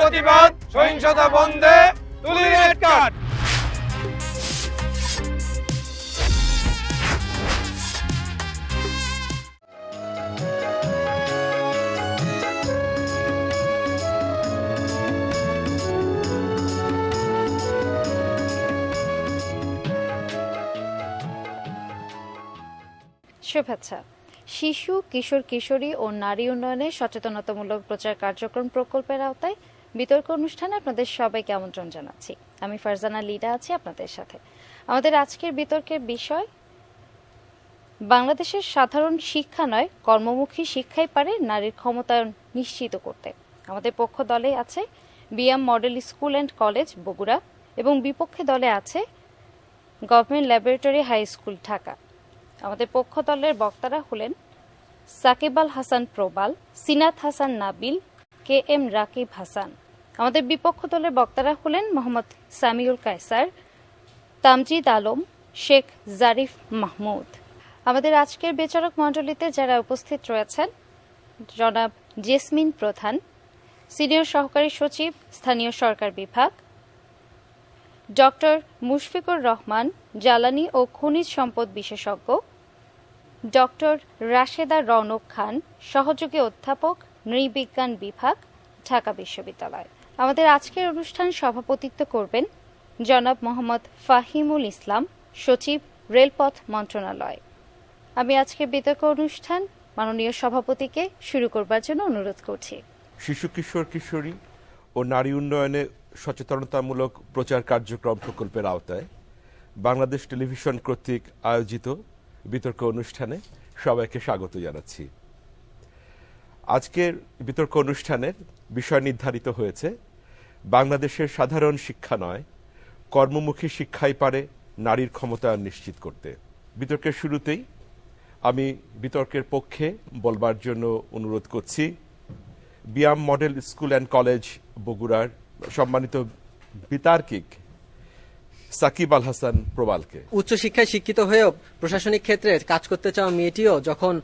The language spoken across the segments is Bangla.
প্রতিবাদ সহিংসতা বন্ধে তুলি রেড কার্ড। শুভেচ্ছা। শিশু, কিশোর, কিশোরী ও নারী উন্নয়নে সচেতনতামূলক প্রচার কার্যক্রম প্রকল্পের আওতায় বিতর্ক অনুষ্ঠানে আপনাদের সবাইকে আমন্ত্রণ জানাচ্ছি। আমি ফারজানা লিডা আছি আপনাদের সাথে। আমাদের আজকের বিতর্কের বিষয়, বাংলাদেশের সাধারণ শিক্ষা নয়, কর্মমুখী শিক্ষাই পারে নারীর ক্ষমতায়ন নিশ্চিত করতে। আমাদের পক্ষ দলে আছে BM model school and college, Bogura, এবং বিপক্ষে দলে আছে government laboratory high school, Dhaka. আমাদের পক্ষ দলের বক্তারা হলেন সাকিব আল হাসান প্রবাল, সিনাত হাসান নাবিল, কে এম রাকিব হাসান। আমাদের বিপক্ষ দলের বক্তারা হলেন মোহাম্মদ সামিউল কায়সার, তামজিদ আলম, শেখ জারিফ মাহমুদ। আমাদের আজকের বিচারক মণ্ডলীতে যারা উপস্থিত রয়েছেন, জনাব জেসমিন প্রধান, সিনিয়র সহকারী সচিব, স্থানীয় সরকার বিভাগ, ডক্টর মুশফিকুর রহমান, জ্বালানি ও খনিজ সম্পদ বিশেষজ্ঞ, ডক্টর রাশেদা রৌনক খান, সহযোগী অধ্যাপক, নৃবিজ্ঞান বিভাগ, ঢাকা বিশ্ববিদ্যালয়। আমাদের আজকের অনুষ্ঠান সভাপতিত্ব করবেন জনাব মোহাম্মদ ফাহিমুল ইসলাম, সচিব রেলপথ মন্ত্রণালয়। আমি আজকের বিতর্ক অনুষ্ঠান মাননীয় সভাপতিকে শুরু করবার জন্য অনুরোধ করছি। শিশু কিশোর কিশোরী ও নারী উন্নয়নে সচেতনতামূলক প্রচার কার্যক্রম প্রকল্পের আওতায় বাংলাদেশ টেলিভিশন কর্তৃক আয়োজিত বিতর্ক অনুষ্ঠানে সবাইকে স্বাগত জানাচ্ছি। আজকের বিতর্ক অনুষ্ঠানের বিষয় নির্ধারিত হয়েছে। বাংলাদেশের সাধারণ শিক্ষা নয়, কর্মমুখী শিক্ষাই পারে নারীর ক্ষমতায়ন নিশ্চিত করতে। বিতর্কের শুরুতেই আমি বিতর্কের পক্ষে বলবার জন্য অনুরোধ করছি। BIAM model school and college বগুড়ার সম্মানিত বিতার্কিক সাকিব আল হাসান প্রবালকে। উচ্চশিক্ষায় শিক্ষিত হয়েও প্রশাসনিক ক্ষেত্রে কাজ করতে চাওয়া মেয়েটিও যখন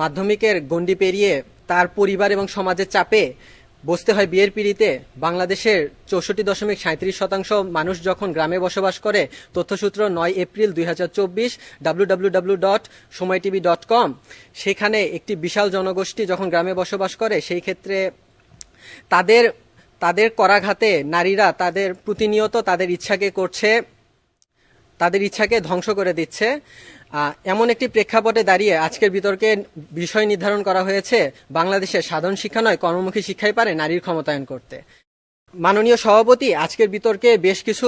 মাধ্যমিকের গণ্ডি পেরিয়ে তার পরিবার এবং সমাজের চাপে বসতে হয় বিয়ের পিড়িতে, বাংলাদেশের চৌষট্টি দশমিক সাঁত্রিশ শতাংশ মানুষ যখন গ্রামে বসবাস করে, তথ্যসূত্র নয় এপ্রিল দুই হাজার চব্বিশ W dot Somoy TV dot com, সেখানে একটি বিশাল জনগোষ্ঠী যখন গ্রামে বসবাস করে, সেই ক্ষেত্রে তাদের তাদের করাঘাতে নারীরা তাদের প্রতিনিয়ত তাদের ইচ্ছাকে করছে, তাদের ইচ্ছাকে ধ্বংস করে দিচ্ছে। এমন একটি প্রেক্ষাপটে দাঁড়িয়ে আজকের বিতর্কে বিষয় নির্ধারণ করা হয়েছে, বাংলাদেশের সাধারণ শিক্ষা নয়, কর্মমুখী শিক্ষাই পারে নারীর ক্ষমতায়ন করতে। মাননীয় সভাপতি আজকের বিতর্কে বেশ কিছু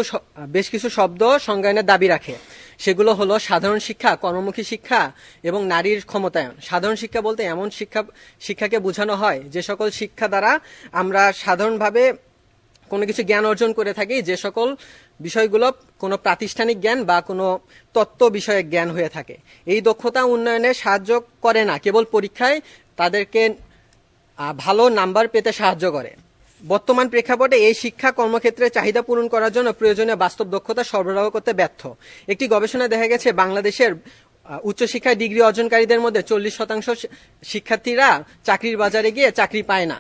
বেশ কিছু শব্দ সংজ্ঞায়নের দাবি রাখে। সেগুলো হলো সাধারণ শিক্ষা, কর্মমুখী শিক্ষা এবং নারীর ক্ষমতায়ন। সাধারণ শিক্ষা বলতে এমন শিক্ষা, শিক্ষাকে বোঝানো হয় যে সকল শিক্ষা দ্বারা আমরা সাধারণভাবে কোনো কিছু জ্ঞান অর্জন করে থাকি, যে সকল বিষয়গুলো কোনো প্রাতিষ্ঠানিক জ্ঞান বা কোনো তত্ত্ব বিষয়ক জ্ঞান হয়ে থাকে। এই দক্ষতা উন্নয়নে সাহায্য করে না, কেবল পরীক্ষায় তাদেরকে ভালো নাম্বার পেতে সাহায্য করে। বর্তমান প্রেক্ষাপটে এই শিক্ষা কর্মক্ষেত্রে চাহিদা পূরণ করার জন্য প্রয়োজনীয় বাস্তব দক্ষতা সরবরাহ করতে ব্যর্থ। একটি গবেষণায় দেখা গেছে, বাংলাদেশের উচ্চশিক্ষায় ডিগ্রি অর্জনকারীদের মধ্যে চল্লিশ শতাংশ শিক্ষার্থীরা চাকরির বাজারে গিয়ে চাকরি পায় না।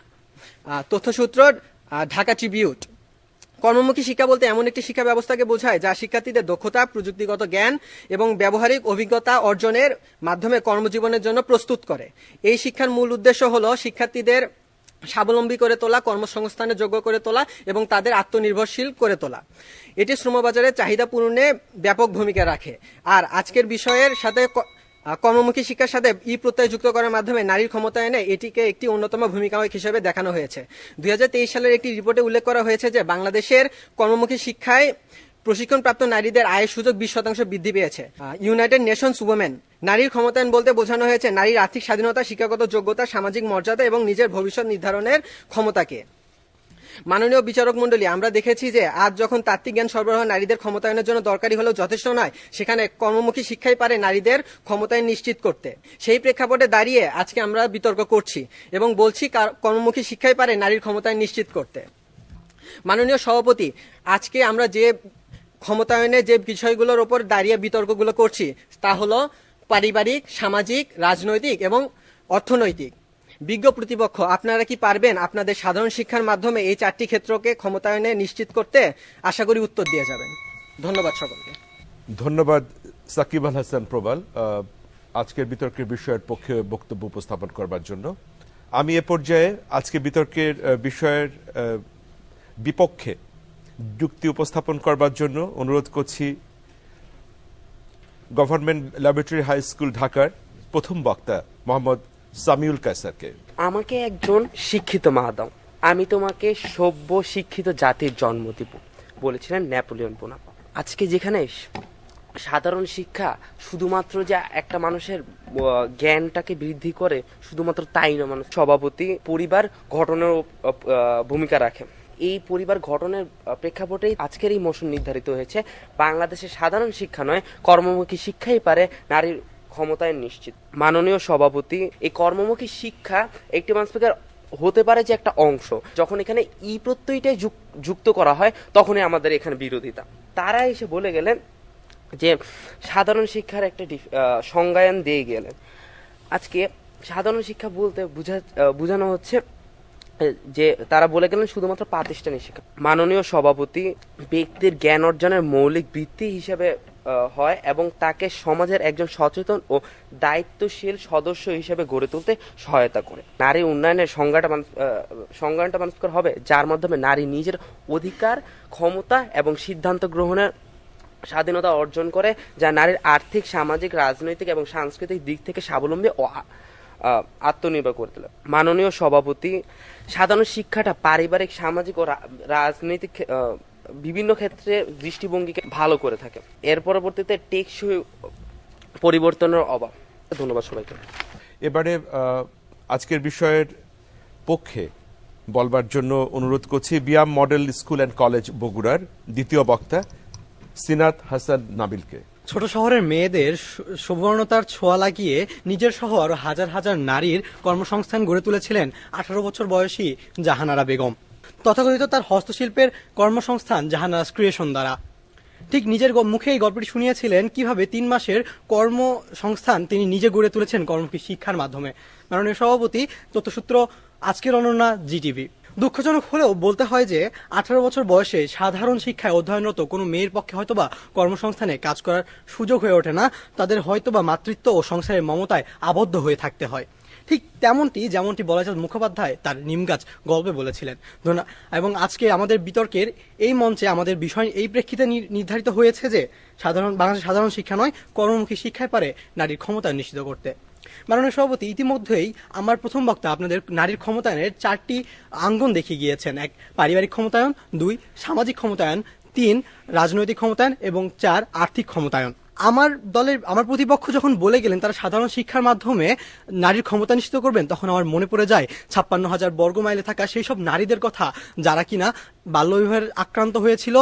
তথ্যসূত্র ঢাকা ট্রিবিউট। কর্মমুখী শিক্ষা বলতে এমন একটি শিক্ষা ব্যবস্থাকে বোঝায় যা শিক্ষার্থীদের দক্ষতা, প্রযুক্তিগত জ্ঞান এবং ব্যবহারিক অভিজ্ঞতা অর্জনের মাধ্যমে কর্মজীবনের জন্য প্রস্তুত করে। এই শিক্ষার মূল উদ্দেশ্য হল শিক্ষার্থীদের স্বাবলম্বী করে তোলা কর্মসংস্থানের যোগ্য করে তোলা এবং তাদের আত্মনির্ভরশীল করে তোলা। এটি শ্রমবাজারে চাহিদা পূরণে ব্যাপক ভূমিকা রাখে। আর আজকের বিষয়ের সাথে কর্মমুখী শিক্ষার সাথে ই প্রত্যয় যুক্ত করার মাধ্যমে নারীর ক্ষমতায়নে এটিকে একটি অন্যতম ভূমিকা হিসেবে দেখানো হয়েছে। দুই হাজার তেইশ সালের একটি রিপোর্টে উল্লেখ করা হয়েছে যে, বাংলাদেশের কর্মমুখী শিক্ষায় প্রশিক্ষণপ্রাপ্ত নারীদের আয়ের সুযোগ বিশ শতাংশ বৃদ্ধি পেয়েছে। ইউনাইটেড নেশনস উইমেন নারীর ক্ষমতায়ন বলতে বোঝানো হয়েছে নারীর আর্থিক স্বাধীনতা, শিক্ষাগত যোগ্যতা, সামাজিক মর্যাদা এবং নিজের ভবিষ্যৎ নির্ধারণের ক্ষমতাকে। মাননীয় বিচারক মণ্ডলী, আমরা দেখেছি যে আজ যখন তাত্ত্বিক জ্ঞান সরবরাহ নারীদের ক্ষমতায়নের জন্য দরকারি হলেও যথেষ্ট নয়, সেখানে কর্মমুখী শিক্ষাই পারে নারীদের ক্ষমতায় নিশ্চিত করতে। সেই প্রেক্ষাপটে দাঁড়িয়ে আজকে আমরা বিতর্ক করছি এবং বলছি কার- কর্মমুখী শিক্ষাই পারে নারীর ক্ষমতায় নিশ্চিত করতে। মাননীয় সভাপতি, আজকে আমরা যে ক্ষমতায়নে যে বিষয়গুলোর ওপর দাঁড়িয়ে বিতর্কগুলো করছি, তা হলো পারিবারিক, সামাজিক, রাজনৈতিক এবং অর্থনৈতিক। বিজ্ঞ প্রতিপক্ষ, আপনারা কি পারবেন আপনাদের সাধারণ শিক্ষার মাধ্যমে এই চারটি ক্ষেত্রকে ক্ষমতায়নে নিশ্চিত করতে? আশা করি উত্তর দিয়ে যাবেন। ধন্যবাদ সকলকে। ধন্যবাদ সাকিব আল হাসান প্রবাল আজকের বিতর্কের বিষয়ের পক্ষে বক্তব্য উপস্থাপন করবার জন্য। আমি এ পর্যায়ে আজকে বিতর্কের বিষয়ের বিপক্ষে যুক্তি উপস্থাপন করবার জন্য অনুরোধ করছি গভর্নমেন্ট ল্যাবরেটরি হাই স্কুল ঢাকার প্রথম বক্তা মোহাম্মদ সামিউল কায়সারকে। আমাকে একজন শিক্ষিত মা দাও আমি তোমাকে সভ্য শিক্ষিত জাতির জন্ম দিব বলেছিলেন নেপোলিয়ন বোনাপার্ট। আজকে যেখানে সাধারণ শিক্ষা শুধুমাত্র যে একটা মানুষের জ্ঞানটাকে বৃদ্ধি করে শুধুমাত্র তাই না মানুষ সভাপতি পরিবার আহ, ভূমিকা রাখে। এই পরিবার গঠনের প্রেক্ষাপটেই আজকের এই মোশন নির্ধারিত হয়েছে। বাংলাদেশের সাধারণ শিক্ষা নয়, কর্মমুখী শিক্ষাই পারে নারীর ক্ষমতায় নিশ্চিত। মাননীয় সভাপতি, এই কর্মমুখী শিক্ষা একটি মানুষকে হতে পারে যে একটা অংশ। যখন এখানে ই প্রত্যয়টাই যুক- যুক্ত করা হয়, তখনই আমাদের এখানে বিরোধিতা। তারা এসে বলে গেলেন যে, সাধারণ শিক্ষার একটা সংজ্ঞায়ন দিয়ে গেলেন। আজকে সাধারণ শিক্ষা বলতে বুঝা বোঝানো হচ্ছে যে তারা বলে গেলেন শুধুমাত্র প্রাতিষ্ঠানিক শিক্ষা। মাননীয় সভাপতি ব্যক্তির জ্ঞান অর্জনের মৌলিক ভিত্তি হিসেবে হয় এবং তাকে সমাজের একজন সচেতন ও দায়িত্বশীল সদস্য হিসেবে গড়ে তুলতে সহায়তা করে। নারী উন্নয়নের সংজ্ঞাটা সংজ্ঞানটা মানুষকর হবে, যার মাধ্যমে নারী নিজের অধিকার, ক্ষমতা এবং সিদ্ধান্ত গ্রহণের স্বাধীনতা অর্জন করে, যা নারীর আর্থিক, সামাজিক, রাজনৈতিক এবং সাংস্কৃতিক দিক থেকে স্বাবলম্বী আত্মনির্ভর করে তোলে। মাননীয় সভাপতি, সাধারণ শিক্ষাটা পারিবারিক, সামাজিক ও রাজনৈতিক বিভিন্ন ক্ষেত্রে দৃষ্টিভঙ্গিকে ভালো করে থাকে। এর পরবর্তীতে টেকসই পরিবর্তনের অভাব। ধন্যবাদ সবাইকে। এবারে আজকের বিষয়ের পক্ষে বলবার জন্য অনুরোধ করছি, BIAM model school and college বগুড়ার দ্বিতীয় বক্তা, সিনাত হাসান নাবিলকে। ছোট শহরের মেয়েদের সুবর্ণতার ছোঁয়া লাগিয়ে নিজের সহ আরও হাজার হাজার নারীর কর্মসংস্থান গড়ে তুলেছিলেন আঠারো বছর বয়সী জাহানারা বেগম। তথাকথিত তার হস্তশিল্পের কর্মসংস্থান জাহানারাস ক্রিয়েশন দ্বারা। ঠিক নিজের মুখে এই গল্পটি শুনিয়েছিলেন কীভাবে তিন মাসের কর্মসংস্থান তিনি নিজে গড়ে তুলেছেন কর্মমুখী শিক্ষার মাধ্যমে। মাননীয় সভাপতি, তথ্যসূত্র, আজকের অনন্যা, জিটিভি। দুঃখজনক হলেও বলতে হয় যে, আঠারো বছর বয়সে সাধারণ শিক্ষায় অধ্যয়নরত কোনো মেয়ের পক্ষে হয়তোবা কর্মসংস্থানে কাজ করার সুযোগ হয়ে ওঠে না, তাদের হয়তোবা মাতৃত্ব ও সংসারের মমতায় আবদ্ধ হয়ে থাকতে হয়। ঠিক তেমনটি যেমনটি বলাচাঁদ মুখোপাধ্যায় তার নিমগাছ গল্পে বলেছিলেন। এবং আজকে আমাদের বিতর্কের এই মঞ্চে আমাদের বিষয় এই প্রেক্ষিতে নির্ধারিত হয়েছে যে, সাধারণ, বাংলাদেশের সাধারণ শিক্ষা নয়, কর্মমুখী শিক্ষায় পারে নারীর ক্ষমতা নিশ্চিত করতে। মাননীয় সভাপতি, ইতিমধ্যেই আমার প্রথম বক্তা আপনাদের নারীর ক্ষমতায়নের চারটি আঙ্গন দেখিয়ে গিয়েছেন। এক, পারিবারিক ক্ষমতায়ন, দুই, সামাজিক ক্ষমতায়ন, তিন, রাজনৈতিক ক্ষমতায়ন এবং চার, আর্থিক ক্ষমতায়ন। আমার দলের, আমার প্রতিপক্ষ যখন বলে গেলেন তারা সাধারণ শিক্ষার মাধ্যমে নারীর ক্ষমতা নিশ্চিত করবেন, তখন আমার মনে পড়ে যায় ছাপ্পান্ন হাজার বর্গ মাইলে থাকা সেই সব নারীদের কথা যারা কিনা বাল্যবিবাহের আক্রান্ত হয়েছিল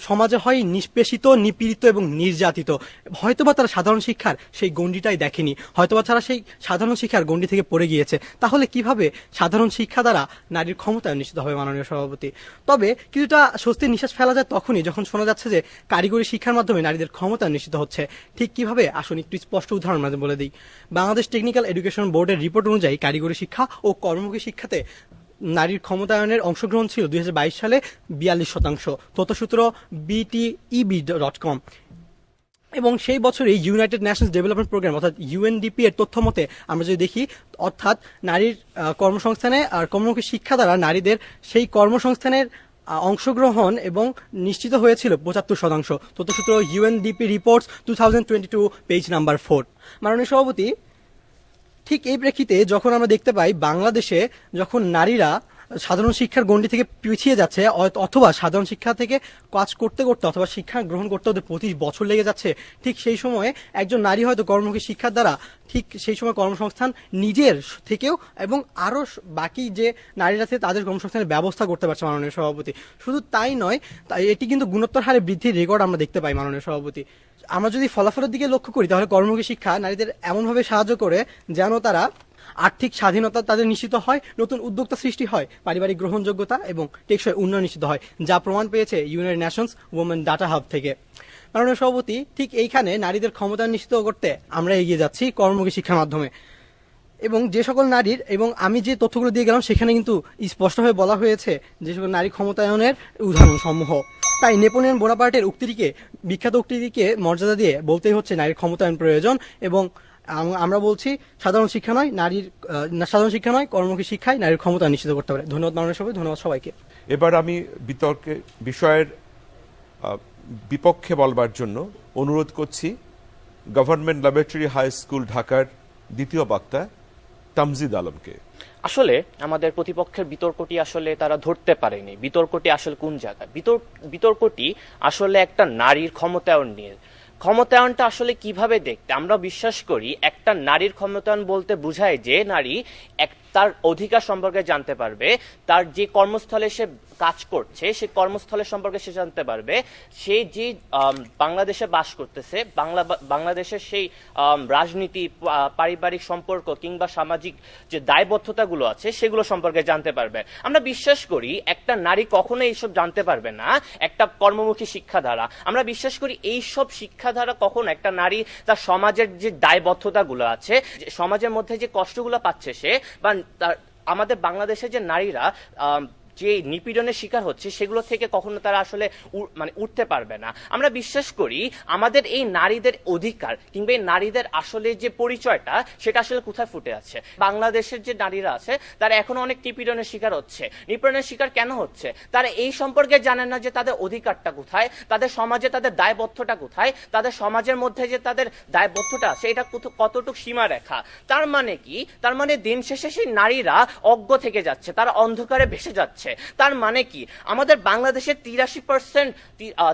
সমাজে হয় নিষ্পেষিত, নিপীড়িত এবং নির্যাতিত। হয়তোবা তারা সাধারণ শিক্ষার সেই গণ্ডিটাই দেখেনি। হয়তোবা তারা সেই সাধারণ শিক্ষার গণ্ডি থেকে পড়ে গিয়েছে। তাহলে কীভাবে সাধারণ শিক্ষা দ্বারা নারীর ক্ষমতায়ন নিশ্চিত হবে মাননীয় সভাপতি? তবে কিছুটা স্বস্তির নিঃশ্বাস ফেলা যায় তখনই যখন শোনা যাচ্ছে যে কারিগরি শিক্ষার মাধ্যমে নারীদের ক্ষমতায়ন নিশ্চিত হচ্ছে। ঠিক কীভাবে? আসুন একটু স্পষ্ট উদাহরণ বলে দিই। বাংলাদেশ টেকনিক্যাল এডুকেশন বোর্ডের রিপোর্ট অনুযায়ী কারিগরি শিক্ষা ও কর্মমুখী শিক্ষাতে নারীর ক্ষমতায়নের অংশগ্রহণ ছিল দুই হাজার বাইশ সালে বিয়াল্লিশ শতাংশ। তথ্যসূত্র বিটিইবি ডট কম এবং সেই বছরই ইউনাইটেড নেশনস ডেভেলপমেন্ট প্রোগ্রাম অর্থাৎ ইউএনডিপি এর তথ্য মতে আমরা যদি দেখি, অর্থাৎ নারীর কর্মসংস্থানে আর কর্মমুখী শিক্ষা দ্বারা নারীদের সেই কর্মসংস্থানের অংশগ্রহণ এবং নিশ্চিত হয়েছিল পঁচাত্তর শতাংশ। তথ্যসূত্র UNDP reports two thousand twenty two page number four মাননীয় সভাপতি ঠিক এই প্রেক্ষিতে যখন আমরা দেখতে পাই বাংলাদেশে যখন নারীরা সাধারণ শিক্ষার গণ্ডি থেকে পিছিয়ে যাচ্ছে অথবা সাধারণ শিক্ষা থেকে কাজ করতে করতে অথবা শিক্ষা গ্রহণ করতে হতে পঁচিশ বছর লেগে যাচ্ছে, ঠিক সেই সময়ে একজন নারী হয়তো কর্মমুখী শিক্ষার দ্বারা ঠিক সেই সময় কর্মসংস্থান নিজের থেকেও এবং আরও বাকি যে নারীরা আছে তাদের কর্মসংস্থানের ব্যবস্থা করতে পারছে মাননীয় সভাপতি। শুধু তাই নয় এটি কিন্তু গুণোত্তর হারে বৃদ্ধির রেকর্ড আমরা দেখতে পাই মাননীয় সভাপতি। আমরা যদি ফলাফলের দিকে লক্ষ্য করি, তাহলে কর্মমুখী শিক্ষা নারীদের এমনভাবে সাহায্য করে যেন তারা আর্থিক স্বাধীনতা তাদের নিশ্চিত হয়, নতুন উদ্যোক্তা সৃষ্টি হয়, পারিবারিক গ্রহণযোগ্যতা এবং টেকসই উন্নয়ন নিশ্চিত হয়, যা প্রমাণ পেয়েছে United Nations women data hub থেকে। মাননীয় সভাপতি, ঠিক এইখানে নারীদের ক্ষমতা নিশ্চিত করতে আমরা এগিয়ে যাচ্ছি কর্মমুখী শিক্ষার মাধ্যমে। এবং যে সকল নারীর এবং আমি যে তথ্যগুলো দিয়ে গেলাম, সেখানে কিন্তু স্পষ্টভাবে বলা হয়েছে যে সকল নারী ক্ষমতায়নের উদাহরণ সমূহ তাই নেপোলিয়ন বোনাপার্টের উক্তিটিকে, বিখ্যাত উক্তিটিকে মর্যাদা দিয়ে বলতেই হচ্ছে নারীর ক্ষমতায়ন প্রয়োজন এবং আমরা বলছি সাধারণ শিক্ষা নয়, নারীর সাধারণ শিক্ষা নয়, কর্মমুখী শিক্ষায় নারীর ক্ষমতা নিশ্চিত করতে পারে। ধন্যবাদ মাননীয় সবাই ধন্যবাদ সবাইকে। এবার আমি বিতর্কে, বিষয়ের বিপক্ষে বলবার জন্য অনুরোধ করছি, গভর্নমেন্ট ল্যাবরেটরি হাই স্কুল ঢাকার দ্বিতীয় বক্তা তামজিদ আলমকে। আসলে আমাদের প্রতিপক্ষের বিতর্কটি আসলে তারা ধরতে পারেনি। বিতর্কটি আসলে কোন জায়গায়? বিতর্ক বিতর্কটি আসলে একটা নারীর ক্ষমতায়ন নিয়ে। ক্ষমতায়নটা আসলে কীভাবে দেখতে? আমরা বিশ্বাস করি একটা নারীর ক্ষমতায়ন বলতে বোঝায় যে নারী এক তার অধিকার সম্পর্কে জানতে পারবে, তার যে কর্মস্থলে সে কাজ করছে, সে কর্মস্থলের সম্পর্কে সে জানতে পারবে। সে যে বাংলাদেশে বাস করতেছে, বাংলা, বাংলাদেশের সেই রাজনীতি পারিবারিক সম্পর্ক কিংবা সামাজিক যে দায়বদ্ধতাগুলো আছে, সেগুলো সম্পর্কে জানতে পারবে। আমরা বিশ্বাস করি একটা নারী কখনো এইসব জানতে পারবে না, একটা কর্মমুখী শিক্ষা দ্বারা আমরা বিশ্বাস করি এইসব শিক্ষা দ্বারা কখনো একটা নারী তার সমাজের যে দায়বদ্ধতাগুলো আছে সমাজের মধ্যে যে কষ্টগুলো পাচ্ছে সে, বা আমাদের বাংলাদেশে যে নারীরা যে নিপীড়নের শিকার হচ্ছে, সেগুলো থেকে কখনো তারা আসলে মানে উঠতে পারবে না। আমরা বিশ্বাস করি আমাদের এই নারীদের অধিকার কিংবা এই নারীদের আসলে যে পরিচয়টা, সেটা আসলে কোথায় ফুটে আছে? বাংলাদেশের যে নারীরা আছে, তারা এখনও অনেক নিপীড়নের শিকার হচ্ছে। নিপীড়নের শিকার কেন হচ্ছে? তারা এই সম্পর্কে জানেন না যে তাদের অধিকারটা কোথায়, তাদের সমাজে তাদের দায়বদ্ধটা কোথায়, তাদের সমাজের মধ্যে যে তাদের দায়বদ্ধটা আছে, এটা কতটুকু সীমা রেখা? তার মানে কি? তার মানে দিন শেষে সেই নারীরা অজ্ঞ থেকে যাচ্ছে, তারা অন্ধকারে ভেসে যাচ্ছে। তার মানে কি? আমাদের বাংলাদেশের তিরাশি পার্সেন্ট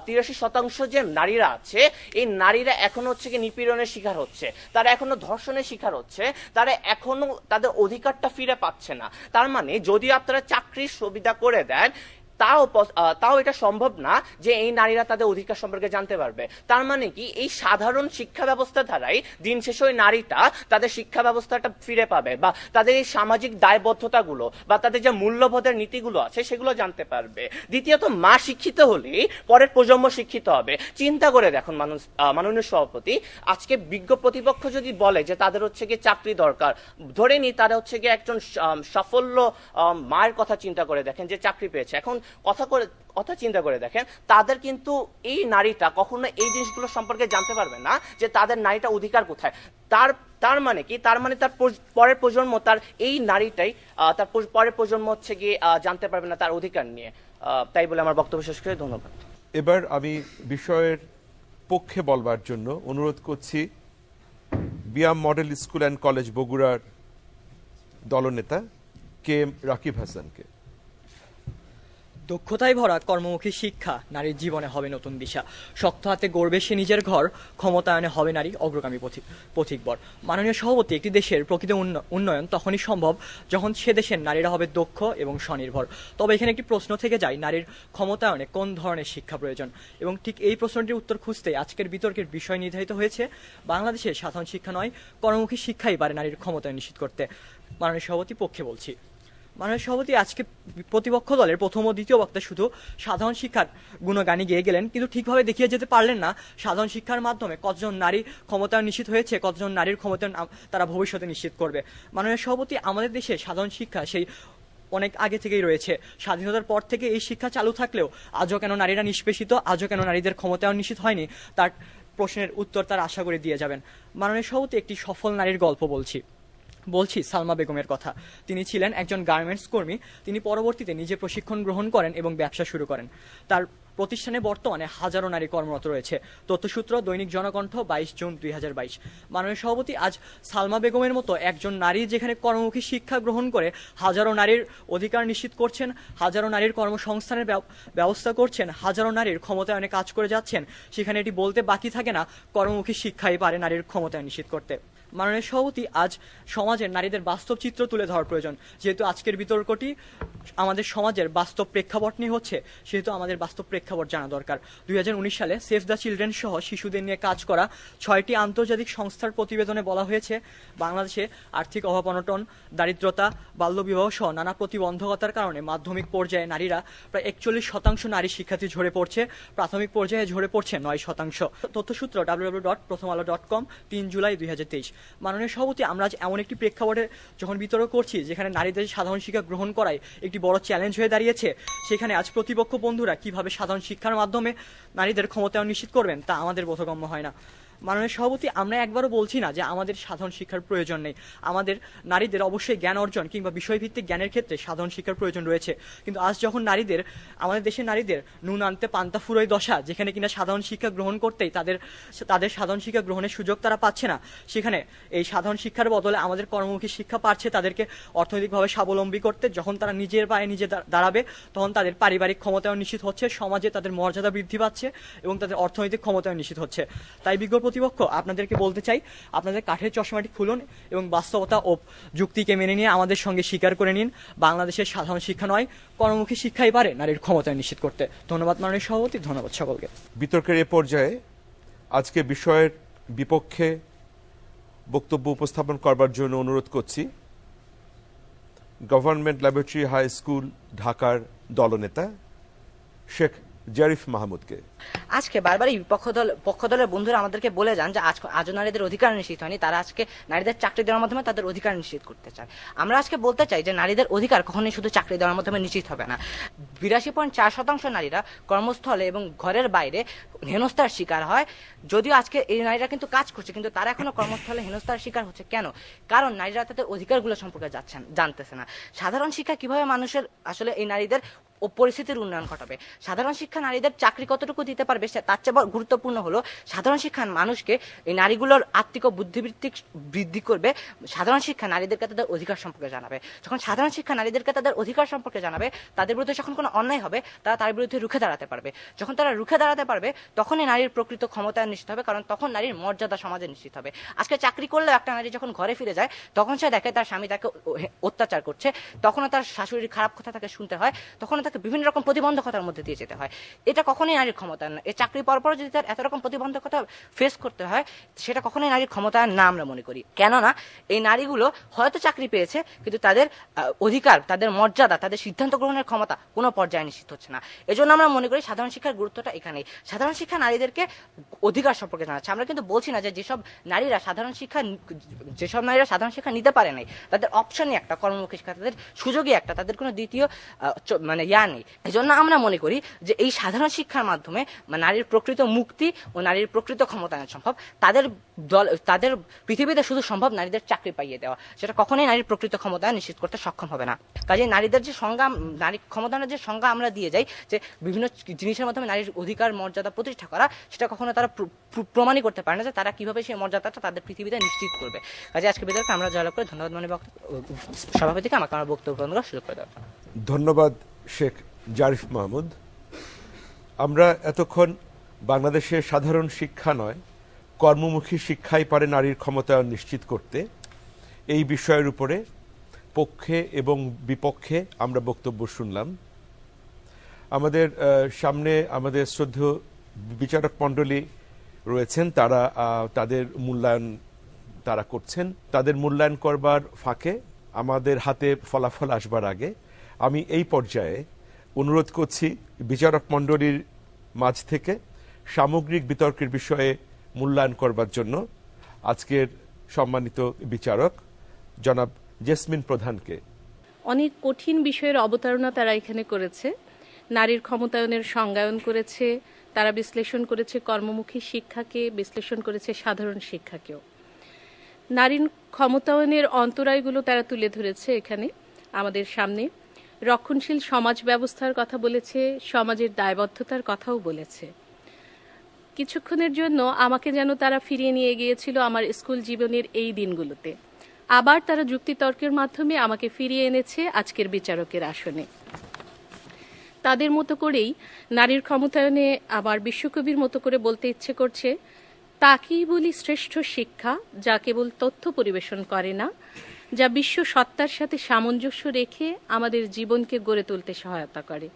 তিরাশি শতাংশ যে নারীরা আছে, এই নারীরা এখন হচ্ছে কি নিপীড়নের শিকার হচ্ছে। তারা এখনও ধর্ষণের শিকার হচ্ছে। তারা এখনও তাদের অধিকারটা ফিরে পাচ্ছে না। তার মানে যদি আপনারা চাকরির সুবিধা করে দেন তাও তাও এটা সম্ভব না যে এই নারীরা তাদের অধিকার সম্পর্কে জানতে পারবে। তার মানে কি, এই সাধারণ শিক্ষা ব্যবস্থা দ্বারাই দিন শেষে ওই নারীটা তাদের শিক্ষা ব্যবস্থাটা ফিরে পাবে বা তাদের এই সামাজিক দায়বদ্ধতাগুলো বা তাদের যে মূল্যবোধের নীতিগুলো আছে সেগুলো জানতে পারবে। দ্বিতীয়ত, মা শিক্ষিত হলে পরের প্রজন্ম শিক্ষিত হবে। চিন্তা করে দেখুন মানুষ মাননীয় সভাপতি, আজকে বিজ্ঞ প্রতিপক্ষ যদি বলে যে তাদের হচ্ছে গিয়ে চাকরি দরকার, ধরে নি তারা হচ্ছে গিয়ে একজন সাফল্য মায়ের কথা চিন্তা করে দেখেন যে চাকরি পেয়েছে। এখন কথা করে, কথা চিন্তা করে দেখেন, তাদের কিন্তু এই নারীটা কখনো এই জিনিসগুলো সম্পর্কে জানতে পারবে না যে তাদের নারীটা অধিকার কোথায়। তার তার মানে কি? তার মানে তার পরের প্রজন্ম, তার এই নারীটাই তার পরের প্রজন্ম হচ্ছে গিয়ে জানতে পারবে না তার অধিকার নিয়ে। তাই বলে আমার বক্তব্য শেষ করে ধন্যবাদ। এবার আমি বিষয়ের পক্ষে বলবার জন্য অনুরোধ করছি, BIAM model school and college বগুড়ার দলনেতা কে এম রাকিব হাসানকে। দক্ষতায় ভরা কর্মমুখী শিক্ষা নারীর জীবনে হবে নতুন দিশা। শক্ত হাতে গড়বে সে নিজের ঘর, ক্ষমতায়নে হবে নারী অগ্রগামী পথিক, পথিকবর। মাননীয় সভাপতি, একটি দেশের প্রকৃত উন্ন- উন্নয়ন তখনই সম্ভব যখন সে দেশের নারীরা হবে দক্ষ এবং স্বনির্ভর। তবে এখানে একটি প্রশ্ন থেকে যায়, নারীর ক্ষমতায়নে কোন ধরনের শিক্ষা প্রয়োজন? এবং ঠিক এই প্রশ্নটির উত্তর খুঁজতে আজকের বিতর্কের বিষয় নির্ধারিত হয়েছে। বাংলাদেশের সাধারণ শিক্ষা নয়, কর্মমুখী শিক্ষাই পারে নারীর ক্ষমতায়ন নিশ্চিত করতে। মাননীয় সভাপতি পক্ষে বলছি। মাননীয় সভাপতি আজকে প্রতিপক্ষ দলের প্রথম ও দ্বিতীয় বক্তা শুধু সাধারণ শিক্ষার গুণগানি গিয়ে গেলেন, কিন্তু ঠিকভাবে দেখিয়ে যেতে পারলেন না। সাধারণ শিক্ষার মাধ্যমে কতজন নারী ক্ষমতায়ন নিশ্চিত হয়েছে, কতজন নারীর ক্ষমতায়ন আম- তারা ভবিষ্যতে নিশ্চিত করবে। মাননীয় সভাপতি, আমাদের দেশে সাধারণ শিক্ষা সেই অনেক আগে থেকেই রয়েছে। স্বাধীনতার পর থেকে এই শিক্ষা চালু থাকলেও আজও কেন নারীরা নিষ্পেষিত, আজও কেন নারীদের ক্ষমতায়ন নিশ্চিত হয়নি, তার প্রশ্নের উত্তর তার আশা করে দিয়ে যাবেন। মাননীয় সভাপতি, একটি সফল নারীর গল্প বলছি। বলছি সালমা বেগমের কথা। তিনি ছিলেন একজন গার্মেন্টস কর্মী। তিনি পরবর্তীতে নিজে প্রশিক্ষণ গ্রহণ করেন এবং ব্যবসা শুরু করেন। তার প্রতিষ্ঠানে বর্তমানে হাজারো নারী কর্মরত রয়েছে। তথ্যসূত্র দৈনিক জনকণ্ঠ, বাইশ জুন দুই হাজার বাইশ। মাননীয় সভাপতি, আজ সালমা বেগমের মতো একজন নারী যেখানে কর্মমুখী শিক্ষা গ্রহণ করে হাজারো নারীর অধিকার নিশ্চিত করছেন, হাজারো নারীর কর্মসংস্থানের ব্যব- ব্যবস্থা করছেন, হাজারো নারীর ক্ষমতায়নে কাজ করে যাচ্ছেন, সেখানে এটি বলতে বাকি থাকে না, কর্মমুখী শিক্ষাই পারে নারীর ক্ষমতায়ন নিশ্চিত করতে। মাননীয় সভাপতি, আজ সমাজের নারীদের বাস্তব চিত্র তুলে ধরার প্রয়োজন। যেহেতু আজকের বিতর্কটি আমাদের সমাজের বাস্তব প্রেক্ষাপট নিয়ে হচ্ছে, সেহেতু আমাদের বাস্তব প্রেক্ষাপট জানা দরকার। দুই হাজার উনিশ সালে সেভ দ্য চিলড্রেন সহ শিশুদের নিয়ে কাজ করা ছয়টি আন্তর্জাতিক সংস্থার প্রতিবেদনে বলা হয়েছে, বাংলাদেশে আর্থিক অভাব, অনটন, দারিদ্রতা, বাল্যবিবাহ সহ নানা প্রতিবন্ধকতার কারণে মাধ্যমিক পর্যায়ে নারীরা প্রায় একচল্লিশ শতাংশ নারী শিক্ষার্থী ঝরে পড়ছে, প্রাথমিক পর্যায়ে ঝরে পড়ছে নয় শতাংশ। তথ্যসূত্র ডাব্লিউ ডট প্রথম আলো ডট কম তিন জুলাই দুই হাজার তেইশ। মাননীয় সভাপতি, আমরা আজ এমন একটি প্রেক্ষাপটে যখন বিতর্ক করছি, যেখানে নারীদের সাধারণ শিক্ষা গ্রহণ করায় একটি বড় চ্যালেঞ্জ হয়ে দাঁড়িয়েছে, সেখানে আজ প্রতিপক্ষ বন্ধুরা কীভাবে সাধারণ শিক্ষার মাধ্যমে নারীদের ক্ষমতায়ন নিশ্চিত করবেন তা আমাদের বোধগম্য হয় না। মাননীয় সভাপতি, আমরা একবারও বলছি না যে আমাদের সাধারণ শিক্ষার প্রয়োজন নেই। আমাদের নারীদের অবশ্যই জ্ঞান অর্জন কিংবা বিষয়ভিত্তিক জ্ঞানের ক্ষেত্রে সাধারণ শিক্ষার প্রয়োজন রয়েছে। কিন্তু আজ যখন নারীদের, আমাদের দেশের নারীদের নুন আনতে পান্তা ফুরোয় দশা, যেখানে কিনা সাধারণ শিক্ষা গ্রহণ করতেই তাদের তাদের সাধারণ শিক্ষা গ্রহণের সুযোগ তারা পাচ্ছে না, সেখানে এই সাধারণ শিক্ষার বদলে আমাদের কর্মমুখী শিক্ষা পাচ্ছে তাদেরকে অর্থনৈতিকভাবে স্বাবলম্বী করতে। যখন তারা নিজের পায়ে নিজে দাঁড়াবে, তখন তাদের পারিবারিক ক্ষমতায়ন নিশ্চিত হচ্ছে, সমাজে তাদের মর্যাদা বৃদ্ধি পাচ্ছে এবং তাদের অর্থনৈতিক ক্ষমতায়ন নিশ্চিত হচ্ছে। তাই বিজ্ঞ প্রতিপক্ষ, আপনাদেরকে বলতে চাই, আপনাদের কাঠের চশমাটি খুলুন এবং বাস্তবতা ও যুক্তিকে মেনে নিয়ে আমাদের সঙ্গে স্বীকার করে নিন। বাংলাদেশের সাধারণ শিক্ষা নয়, কর্মমুখী শিক্ষাই পারে নারীর ক্ষমতায়ন নিশ্চিত করতে। ধন্যবাদ, মাননীয় সভাপতি, ধন্যবাদ সকলকে। বিতর্কের এ পর্যায়ে আজকে বিষয়ের বিপক্ষে বক্তব্য উপস্থাপন করবার জন্য অনুরোধ করছি। গভর্নমেন্ট ল্যাবরেটরি হাই স্কুল ঢাকার দলনেতা শেখ জারিফ মাহমুদকে। আজকে বারবারই বিপক্ষ দল পক্ষ দলের বন্ধুরা আমাদেরকে বলে যান যে আজ, আজও নারীদের অধিকার নিশ্চিত হয়নি, তারা আজকে নারীদের চাকরি দেওয়ার মাধ্যমে তাদের অধিকার নিশ্চিত করতে চায়। আমরা আজকে বলতে চাই যে নারীদের অধিকার কখনোই শুধু চাকরি দেওয়ার মাধ্যমে নিশ্চিত হবে না। বিরাশি পয়েন্ট চার শতাংশ নারীরা কর্মস্থলে এবং ঘরের বাইরে হেনস্থার শিকার হয়। যদিও আজকে এই নারীরা কিন্তু কাজ করছে, কিন্তু তারা এখনও কর্মস্থলে হেনস্থার শিকার হচ্ছে কেন? কারণ নারীরা তাদের অধিকারগুলো সম্পর্কে যাচ্ছেন, জানতেছে না। সাধারণ শিক্ষা কীভাবে মানুষের আসলে এই নারীদের ও পরিস্থিতির উন্নয়ন ঘটাবে? সাধারণ শিক্ষা নারীদের চাকরি কতটুকু দিতে পারবে, সে তার চেয়ে গুরুত্বপূর্ণ হলো সাধারণ শিক্ষা মানুষকে এই নারীগুলোর আত্মিক ও বুদ্ধিবৃত্তিক বৃদ্ধি করবে। সাধারণ শিক্ষা নারীদেরকে তাদের অধিকার সম্পর্কে জানাবে। যখন সাধারণ শিক্ষা নারীদেরকে তাদের অধিকার সম্পর্কে জানাবে, তাদের বিরুদ্ধে যখন কোনো অন্যায় হবে, তারা তার বিরুদ্ধে রুখে দাঁড়াতে পারবে। যখন তারা রুখে দাঁড়াতে পারবে, তখনই নারীর প্রকৃত ক্ষমতা নিশ্চিত হবে, কারণ তখন নারীর মর্যাদা সমাজে নিশ্চিত হবে। আজকে চাকরি করলেও একটা নারী যখন ঘরে ফিরে যায়, তখন সে দেখে তার স্বামী তাকে অত্যাচার করছে। তখনও তার শাশুড়ির খারাপ কথা তাকে শুনতে হয়। তখনও তাকে বিভিন্ন রকম প্রতিবন্ধকতার মধ্যে দিয়ে যেতে হয়। এটা কখনোই নারীর ক্ষমতায়ন না এই চাকরি পাওয়ার পর যদি তার এত রকম প্রতিবন্ধকতা ফেস করতে হয়, সেটা কখনোই নারীর ক্ষমতায়ন না আমরা মনে করি। কেননা, এই নারীগুলো হয়তো চাকরি পেয়েছে, কিন্তু তাদের অধিকার, তাদের মর্যাদা, তাদের সিদ্ধান্ত গ্রহণের ক্ষমতা কোনো পর্যায়ে নিশ্চিত হচ্ছে না। এজন্য আমরা মনে করি সাধারণ শিক্ষার গুরুত্বটা এখানেই। সাধারণ শিক্ষা নারীদেরকে অধিকার সম্পর্কে জানাচ্ছে। আমরা কিন্তু বলছি না যে যেসব নারীরা সাধারণ শিক্ষা, যেসব নারীরা সাধারণ শিক্ষা নিতে পারে নাই, তাদের অপশনই একটা, কর্মমুখী শিক্ষা, তাদের সুযোগই একটা, তাদের কোনো দ্বিতীয় মানে ইয়া নেই। এই জন্য আমরা মনে করি যে এই সাধারণ শিক্ষার মাধ্যমে নারীর প্রকৃত মুক্তি ও নারীর প্রকৃত ক্ষমতায়ন সম্ভব। তাদের দল, তাদের পৃথিবীতে শুধু সম্ভব নারীদের চাকরি পাইয়ে দেওয়া। সেটা কখনোই নারীর প্রকৃত ক্ষমতা নিশ্চিত করতে সক্ষম হবে না। কাজে নারীদের যে সংজ্ঞা, নারী ক্ষমতায়নের যে সংজ্ঞা আমরা দিয়ে যাই, যে বিভিন্ন জিনিসের মাধ্যমে নারীর অধিকার, মর্যাদা প্রতিষ্ঠা করা, সেটা কখনো তারা প্র- প্র- প্রমাণই করতে পারে না যে তারা কীভাবে সেই মর্যাদাটা তাদের পৃথিবীতে নিশ্চিত করবে। কাজে আজকে বিতর্কে আমরা জয়লাভ করে ধন্যবাদ মানে সভাপতিকে আমাকে আমার বক্তব্য সুযোগ করে জন্য। ধন্যবাদ শেখ জারিফ মাহমুদ। আমরা এতক্ষণ বাংলাদেশের সাধারণ শিক্ষা নয়, কর্মমুখী শিক্ষাই পারে নারীর ক্ষমতায়ন নিশ্চিত করতে। এই বিষয়ের উপরে পক্ষে এবং বিপক্ষে আমরা বক্তব্য শুনলাম। আমাদের সামনে আমাদের শ্রদ্ধেয় বিচারক মণ্ডলী রয়েছেন, তারা তাদের মূল্যায়ন তারা করছেন। তাদের মূল্যায়ন করবার ফাঁকে আমাদের হাতে ফলাফল আসবার আগে আমি এই পর্যায়ে অনুরোধ করছি বিচারক মণ্ডলীর মাঝ থেকে সামগ্রিক বিতর্কের বিষয়ে মূল্যায়ন করবার জন্য আজকের সম্মানিত বিচারক জনাব জেসমিন প্রধানকে। অনেক কঠিন বিষয়ের অবতারণা তারা এখানে করেছে। নারীর ক্ষমতায়নের সংজ্ঞায়ন করেছে, তারা বিশ্লেষণ করেছে কর্মমুখী শিক্ষাকে, বিশ্লেষণ করেছে সাধারণ শিক্ষাকেও। নারীর ক্ষমতায়নের অন্তরায়গুলো তারা তুলে ধরেছে এখানে, আমাদের সামনে। রক্ষণশীল সমাজ ব্যবস্থার কথা বলেছে, সমাজের দায়বদ্ধতার কথাও বলেছে। কিছুক্ষণের জন্য আমাকে যেন তারা ফিরিয়ে নিয়ে গিয়েছিল আমার স্কুল জীবনের এই দিনগুলোতে। আবার তারা যুক্তিতর্কের মাধ্যমে আমাকে ফিরিয়ে এনেছে আজকের বিচারকের আসনে। তাদের মতো করেই নারীর ক্ষমতায়নে আবার বিশ্বকবির মতো করে বলতে ইচ্ছে করছে, তাকেই বলি শ্রেষ্ঠ শিক্ষা, যা কেবল তথ্য পরিবেশন করে না যা বিশ্ব সত্তার সাথে সামঞ্জস্য রেখে আমাদের জীবনকে গড়ে তুলতে সহায়তা করে।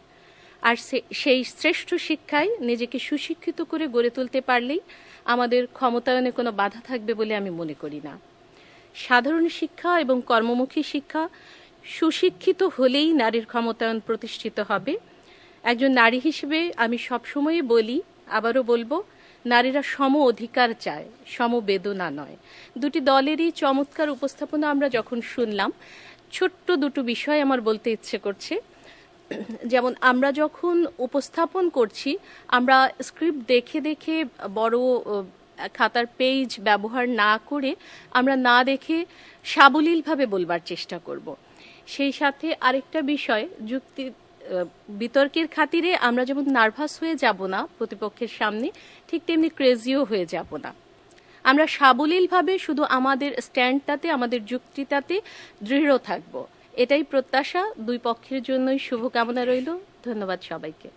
আর সেই শ্রেষ্ঠ শিক্ষায় নিজেকে সুশিক্ষিত করে গড়ে তুলতে পারলেই আমাদের ক্ষমতায়নে কোনো বাধা থাকবে বলে আমি মনে করি না। সাধারণ শিক্ষা এবং কর্মমুখী শিক্ষা সুশিক্ষিত হলেই নারীর ক্ষমতায়ন প্রতিষ্ঠিত হবে। একজন নারী হিসেবে আমি সবসময়ই বলি, আবারও বলব নারীরা সম অধিকার চায় সমবেদনা নয়। দুটি দলেরই চমৎকার উপস্থাপনা আমরা যখন শুনলাম, ছোট্ট দুটো বিষয় আমার বলতে ইচ্ছে করছে। যেমন আমরা যখন উপস্থাপন করছি, আমরা স্ক্রিপ্ট দেখে দেখে বড় খাতার পেজ ব্যবহার না করে আমরা না দেখে সাবলীলভাবে বলবার চেষ্টা করব। সেই সাথে আরেকটা বিষয়, যুক্তি বিতর্কের খাতিরে আমরা যেমন নার্ভাস হয়ে যাব না প্রতিপক্ষের সামনে, ঠিক তেমনি ক্রেজিও হয়ে যাব না। আমরা সাবলীলভাবে শুধু আমাদের স্ট্যান্ডটাতে আমাদের যুক্তিটাতে দৃঢ় থাকব। এটাই প্রত্যাশা। দুই পক্ষের জন্যই শুভকামনা রইল। ধন্যবাদ সবাইকে।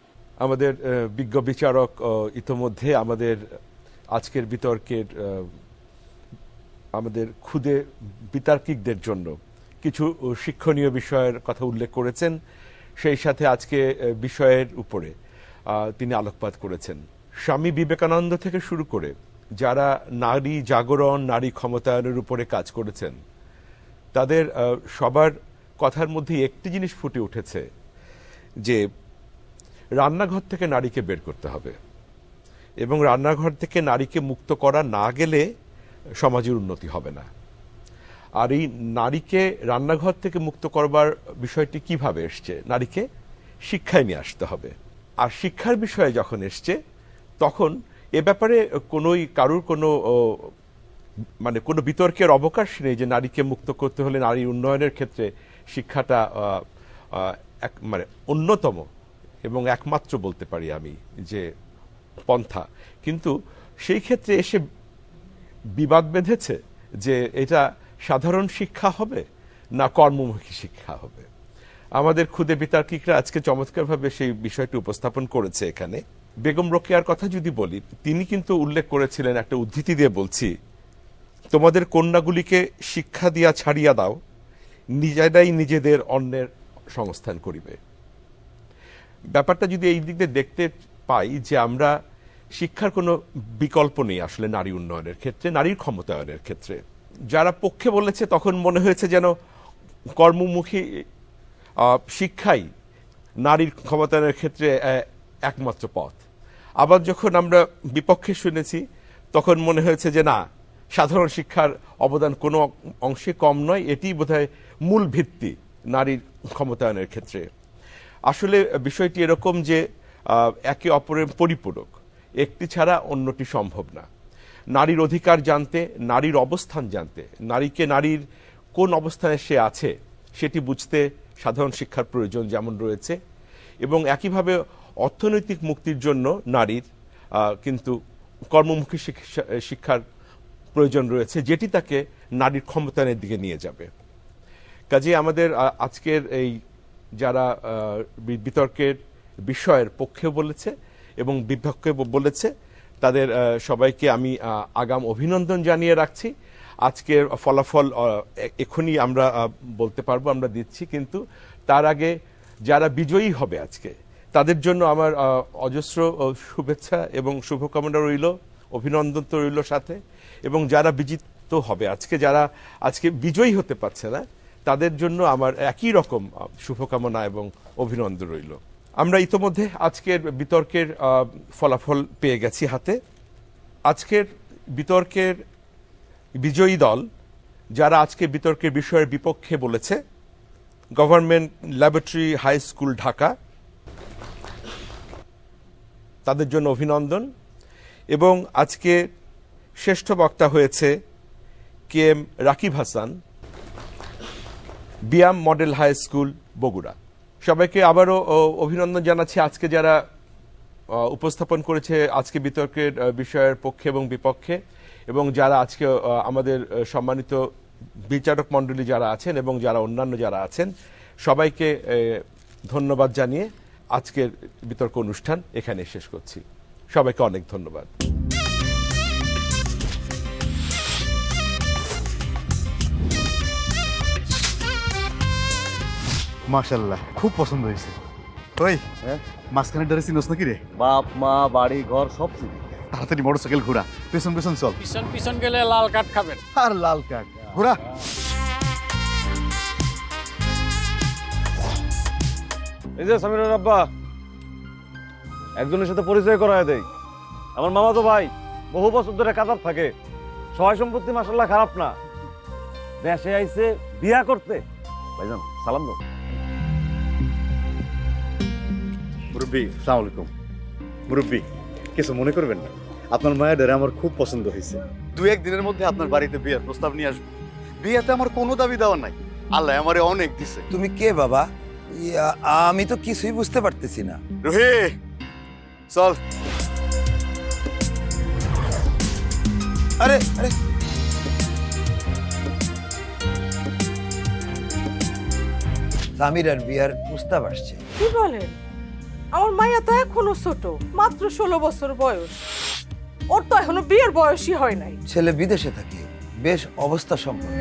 আমাদের বিজ্ঞ বিচারক ইতোমধ্যে আমাদের আজকের বিতর্কের আমাদের খুদে বিতার্কিকদের জন্য কিছু শিক্ষণীয় বিষয়ের কথা উল্লেখ করেছেন। সেই সাথে আজকে বিষয়ের উপরে তিনি আলোকপাত করেছেন। স্বামী বিবেকানন্দ থেকে শুরু করে যারা নারী জাগরণ, নারী ক্ষমতায়নের উপরে কাজ করেছেন, তাদের সবার কথার মধ্যে একটি জিনিস ফুটে উঠেছে যে রান্নাঘর থেকে নারীকে বের করতে হবে এবং রান্নাঘর থেকে নারীকে মুক্ত করা না গেলে সমাজের উন্নতি হবে না। আর এই নারীকে রান্নাঘর থেকে মুক্ত করবার বিষয়টি কীভাবে এসছে? নারীকে শিক্ষায় নিয়ে আসতে হবে। আর শিক্ষার বিষয়ে যখন এসছে, তখন এ ব্যাপারে কোনোই কারুর কোনো মানে কোনো বিতর্কের অবকাশ নেই যে নারীকে মুক্ত করতে হলে নারী উন্নয়নের ক্ষেত্রে শিক্ষাটা এক মানে অন্যতম এবং একমাত্র বলতে পারি আমি যে পন্থা। কিন্তু সেই ক্ষেত্রে এসে বিবাদ বেঁধেছে যে এটা সাধারণ শিক্ষা হবে না কর্মমুখী শিক্ষা হবে? আমাদের ক্ষুদে বিতার্কিকরা আজকে চমৎকারভাবে সেই বিষয়টি উপস্থাপন করেছে এখানে। বেগম রোকেয়ার কথা যদি বলি, তিনি কিন্তু উল্লেখ করেছিলেন একটা উদ্ধৃতি দিয়ে বলছি, তোমাদের কন্যাগুলিকে শিক্ষা দিয়া ছাড়িয়া দাও, নিজেরাই নিজেদের অন্যের সংস্থান করিবে। ব্যাপারটা যদি এই দিক দিয়ে দেখতে পাই যে আমরা শিক্ষার কোনো বিকল্প নেই আসলে নারী উন্নয়নের ক্ষেত্রে, নারীর ক্ষমতায়নের ক্ষেত্রে। যারা পক্ষে বলেছে তখন মনে হয়েছে যেন কর্মমুখী শিক্ষাই নারীর ক্ষমতায়নের ক্ষেত্রে একমাত্র পথ। আবার যখন আমরা বিপক্ষে শুনেছি, তখন মনে হয়েছে যে না, সাধারণ শিক্ষার অবদান কোনো অংশে কম নয়, এটি বোধহয় মূল ভিত্তি নারীর ক্ষমতায়নের ক্ষেত্রে। আসলে বিষয়টি এরকম যে একে অপরের পরিপূরক, একটি ছাড়া অন্যটি সম্ভব না। নারীর অধিকার জানতে, নারীর অবস্থান জানতে, নারীকে নারীর কোন অবস্থানে সে আছে, সেটি বুঝতে সাধারণ শিক্ষার প্রয়োজন যেমন রয়েছে। এবং একইভাবে অর্থনৈতিক মুক্তির জন্য নারীর কিন্তু কর্মমুখী শিক্ষা- শিক্ষার প্রয়োজন রয়েছে, যেটি তাকে নারীর ক্ষমতায়নের দিকে নিয়ে যাবে। কাজে আমাদের আজকের এই যারা বিতর্কের বিষয়ের পক্ষে বলেছে এবং বিপক্ষে বলেছে তাদের সবাইকে আমি আগাম অভিনন্দন জানিয়ে রাখছি। আজকের ফলাফল এখনই আমরা বলতে পারব, আমরা দিচ্ছি। কিন্তু তার আগে যারা বিজয়ী হবে আজকে, তাদের জন্য আমার অজস্র শুভেচ্ছা এবং শুভকামনা রইল, অভিনন্দন তো রইল সাথে। এবং যারা বিজিত হবে আজকে, যারা আজকে বিজয়ী হতে পারছে না, তাদের জন্য আমার একই রকম শুভকামনা এবং অভিনন্দন রইল। আমরা ইতোমধ্যে আজকের বিতর্কের ফলাফল পেয়ে গেছি হাতে। আজকের বিতর্কের বিজয়ী দল যারা আজকে বিতর্কের বিষয়ের বিপক্ষে বলেছে, government laboratory high school Dhaka. তাদের জন্য অভিনন্দন। এবং আজকে শ্রেষ্ঠ বক্তা হয়েছে K M Rakib Hasan, BIAM model high school Bogura. সবাইকে আবারও অভিনন্দন জানাচ্ছি। আজকে যারা উপস্থাপন করেছে আজকে বিতর্কের বিষয়ের পক্ষে এবং বিপক্ষে, এবং যারা আজকে আমাদের সম্মানিত বিচারক মণ্ডলী যারা আছেন এবং যারা অন্যান্য যারা আছেন, সবাইকে ধন্যবাদ জানিয়ে আজকের বিতর্ক অনুষ্ঠান এখানে শেষ করছি। সবাইকে অনেক ধন্যবাদ। মাশাল্লাহ খুব পছন্দ হয়েছে। ওই মাঝখানে ডরে চিনোস নাকি রে? বাপ মা বাড়ি ঘর সব চিনি তাড়াতাড়ি মোটরসাইকেল ঘোরা পেছন পেছন চল। পিছন পিছন গেলে লাল কাঠ খাবেন। আর লাল কাঠ ঘোরা। এই যে সামিরের আব্বা একজনের সাথে পরিচয় করায় দেই। আমার মামা তো ভাই বহু বছর ধরে কাতার থাকে। সহায় সম্পত্তি মাসাল্লাহ খারাপ না। দেশে আইছে বিয়া করতে। ভাইজান সালাম দাও। মুরব্বী সালাম আলাইকুম। মুরব্বী কিছু মনে করবেন না। আপনার মায়ের ডরে আমার খুব পছন্দ হয়েছে। দু এক দিনের মধ্যে আপনার বাড়িতে বিয়ের প্রস্তাব নিয়ে আসব। বিয়েতে আমার কোনো দাবি দেওয়া নাই। আল্লাহ আমারে অনেক দিছে। তুমি কে বাবা? ইয়া, আমি তো কিছুই বুঝতে পারতেছি না। রুহি চল। আরে আরে। সামিরার বিয়ার প্রস্তাব আসছে। কি বলেন? আমার মাইয়া তো এখনও ছোট মাত্র ষোলো বছর বয়স। ওর তো এখনও বিয়ের বয়সই হয় নাই। ছেলে বিদেশে থাকে বেশ অবস্থা সম্পন্ন।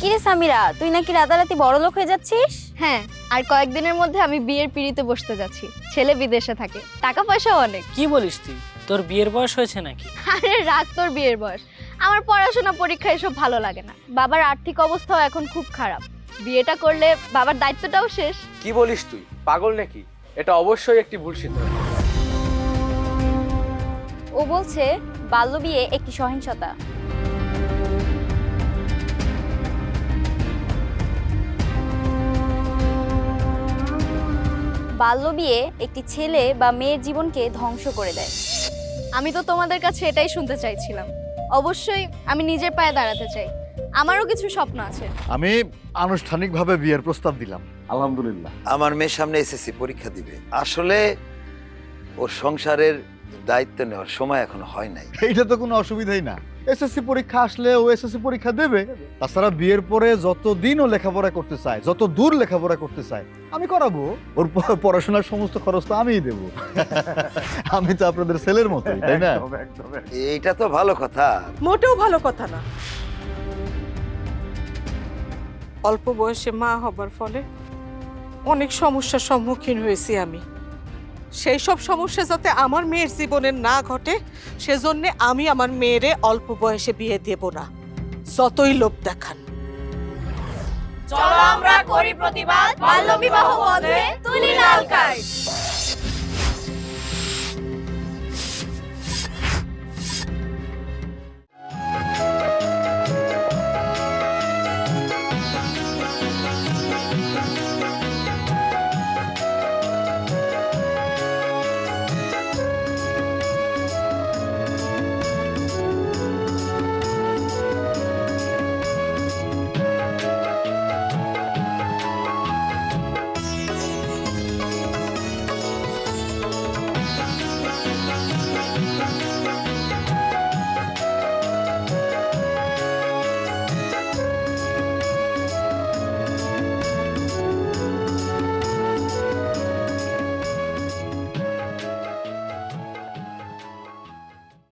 কিরে সামিরা তুই নাকি রাতারাতি বড় লোক হয়ে যাচ্ছিস? হ্যাঁ আর কয়েকদিনের মধ্যে আমি বিয়ের পিড়িতে বসতে যাচ্ছি ছেলে বিদেশে থাকে। টাকা পয়সাও অনেক। কি বলিস তুই? তোর বিয়ের বয়স হয়েছে নাকি? আরে রাগ তোর বিয়ের বয়স। আমার পড়াশোনা পরীক্ষা এসব ভালো লাগে না। বাবার আর্থিক অবস্থাও এখন খুব খারাপ। বিয়েটা করলে বাবার দায়িত্বটাও শেষ। কি বলিস তুই? পাগল নাকি? এটা অবশ্যই একটি ভুল সিদ্ধান্ত। ও বলছে বাল্যবিয়ে একটি সহিংসতা। বাল্যবিয়ে একটি ছেলে বা মেয়ের জীবনকে ধ্বংস করে দেয়। আমি তো তোমাদের কাছে এটাই শুনতে চাইছিলাম। অবশ্যই আমি নিজের পায়ে দাঁড়াতে চাই। আমারও কিছু স্বপ্ন আছে। আমি আনুষ্ঠানিকভাবে বিয়ের প্রস্তাব দিলাম। আলহামদুলিল্লাহ। আমার মেয়ের সামনে এসএসসি পরীক্ষা দিবে। আসলে ওর সংসারের দায়িত্ব নেওয়ার সময় এখনও হয় নাই। এইটা তো কোনো অসুবিধাই না। এসএসসি পরীক্ষা আসলে ও এসএসসি পরীক্ষা দেবে। তাছাড়া বিয়ের পরে যত দিন ও লেখাপড়া করতে চায় যত দূর লেখাপড়া করতে চায় আমি করাবো। ওর পড়াশোনার সমস্ত খরচ তো আমিই দেবো। আমি তো আপনাদের ছেলের মতো তাই না? এইটা তো ভালো কথা। মোটেও ভালো কথা না। অল্প বয়সে মা হবার ফলে অনেক সমস্যার সম্মুখীন হয়েছি আমি। সেই সব সমস্যা যাতে আমার মেয়ের জীবনে না ঘটে, সেজন্যে আমি আমার মেয়েরে অল্প বয়সে বিয়ে দেব না। যতই লোভ দেখান। চলো আমরা করি প্রতিবাদ, বাল্যবিবাহ বন্ধে তুলি লাল কার্ড।